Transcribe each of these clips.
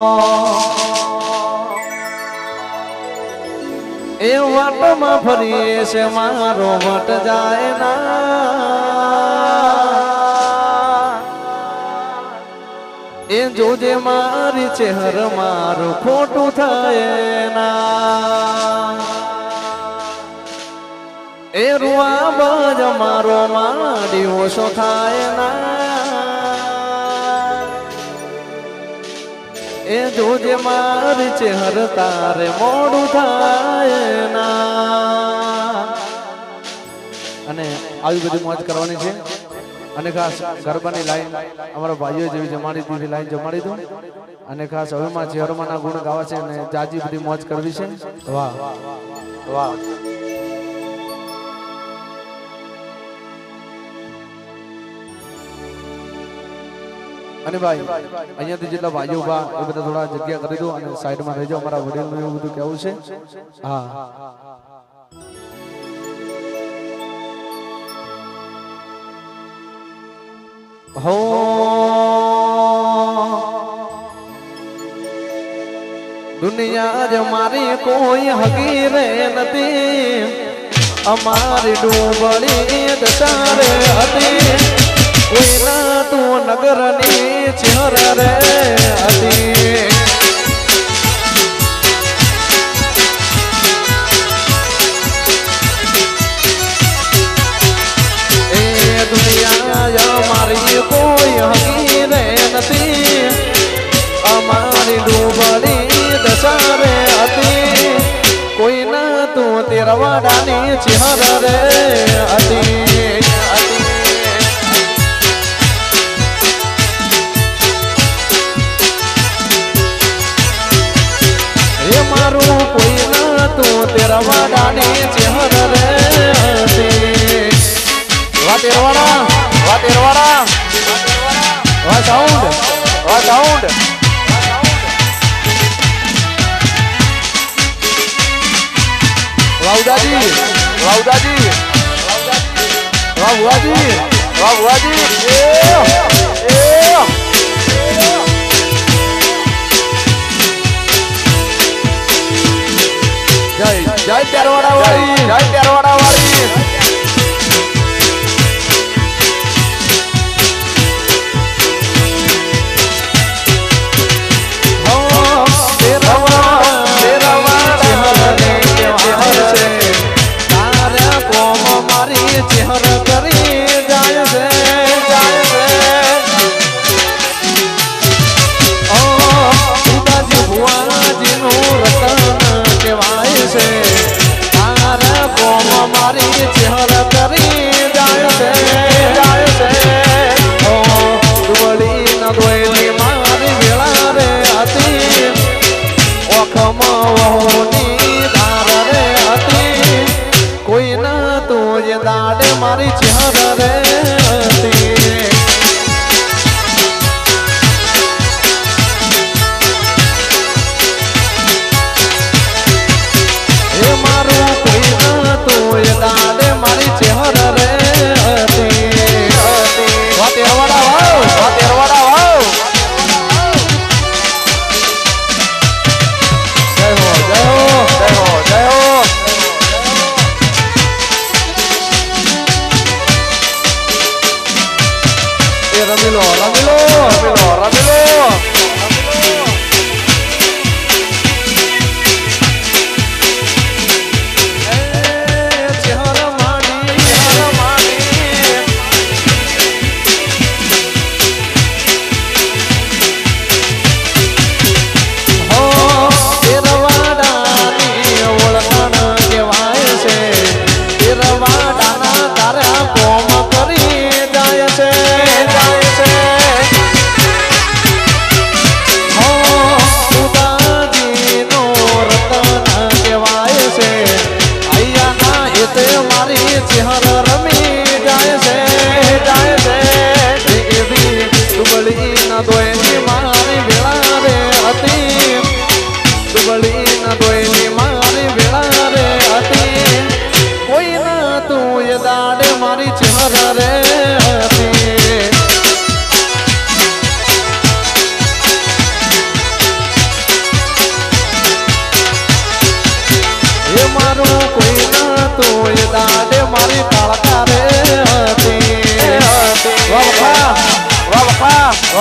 એ વાટમાં ફરીએ છે મારો વટ જાય ના. એ જોજે મારી ચહેર મારું ખોટું થાય ના. એ રૂવા બાજ મારો માડી ઓછો થાય ના. એ જોજે મારી ચહેર તારે મોડું થાય ના. અને આવી બધી મોજ કરવાની છે. અને ખાસ ગરબાની લાઈન અમારા ભાઈઓ જેવી જમાડી દીધી લાઈન જમાડી દઉં. અને ખાસ હવેમાં ચહેરોમાંના ગુણ ગાવા છે અને જાજી બધી મોજ કરવી છે. વાહ. વાહ. અને ભાઈ, અહીંયાથી જેટલા ભાઈઓ ઊભા એ બધા થોડા જગ્યા કરી દો અને સાઈડમાં રહેજો. અમારા વડીલનું એવું બધું કેવું છે. હા. હો. દુનિયા જ મારી કોઈ હગીરે નથી. અમારી ડૂબળી દશારે હતી. કોઈના તું નગરની ચહેર રે હતી. એ દુનિયા મારી કોઈ હકી રે નથી. અમારી ડૂબળી દશા હતી. કોઈના તું તેરવાડાની ચહેર રે હતી. એ મારું કોઈ ના તું તેરા વાડાની ચહેર રે હતી વા તેરવાડા વા તેરવાડા વા સાઉન્ડ વા સાઉન્ડ વાહ ઉદાજી વાહ ઉદાજી વાહ બુઆજી વાહ બુઆજી એ એ જય તેરવાડા વાળી જય તેરવાડા વાળી.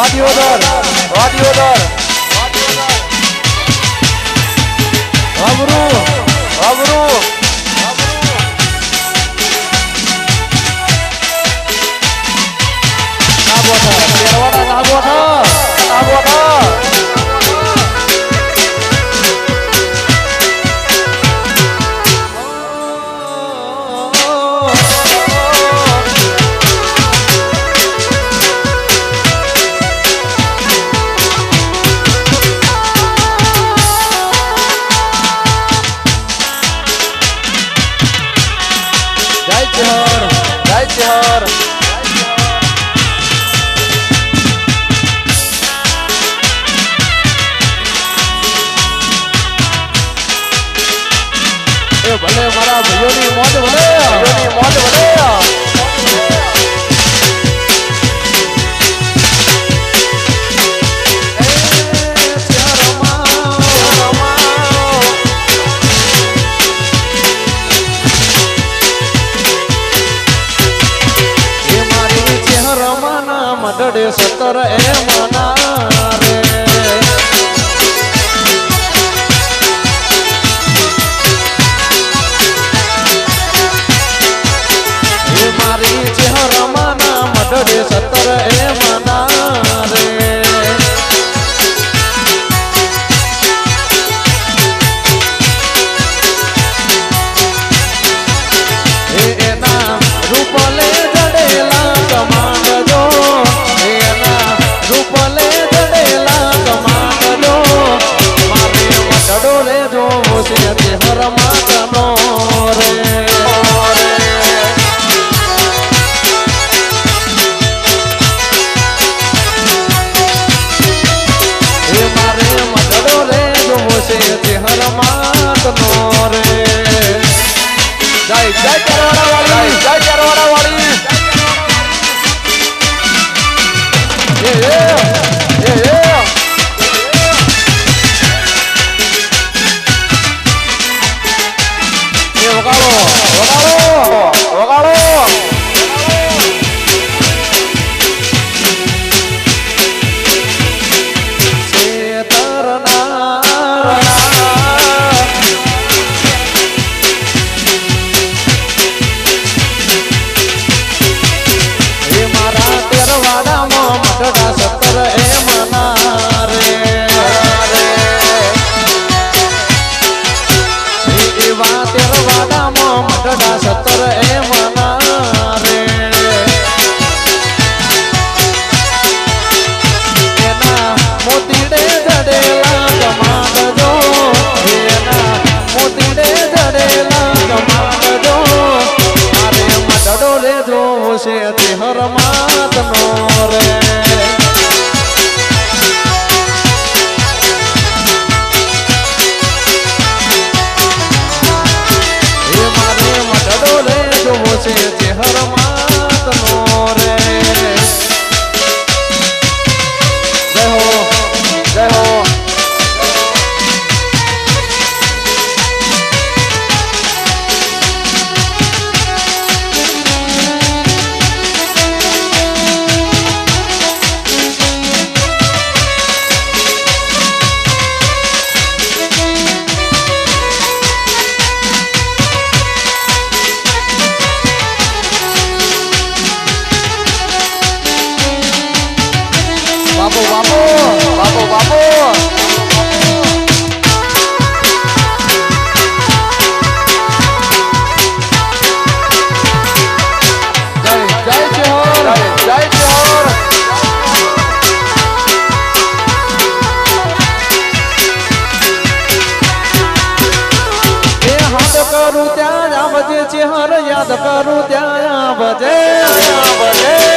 Ó Diodoro, ó Diodoro. agora é uma બાપુ બાપુ કરું ત્યાં ભજે ચેહર યાદ કરું ત્યાં ભજે ભજે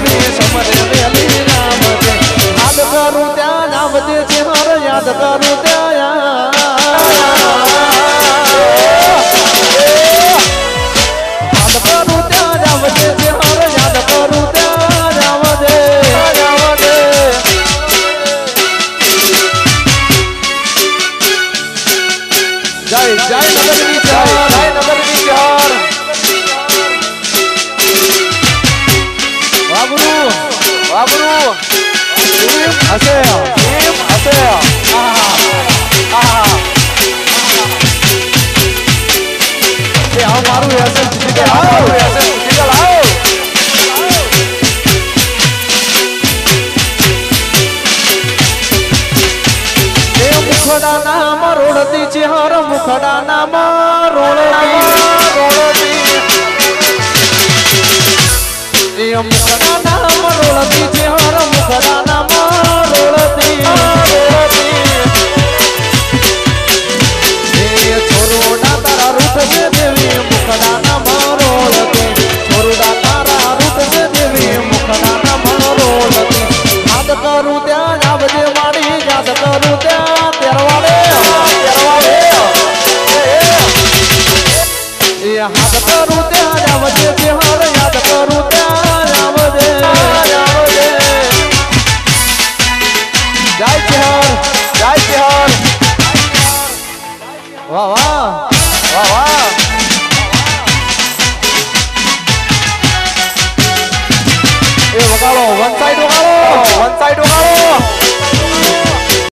જય નગરની જય જય નગરની જય વાબરુ વાબરુ ટીમ હસે ટીમ હસે આ મારું હસે જીતે આવો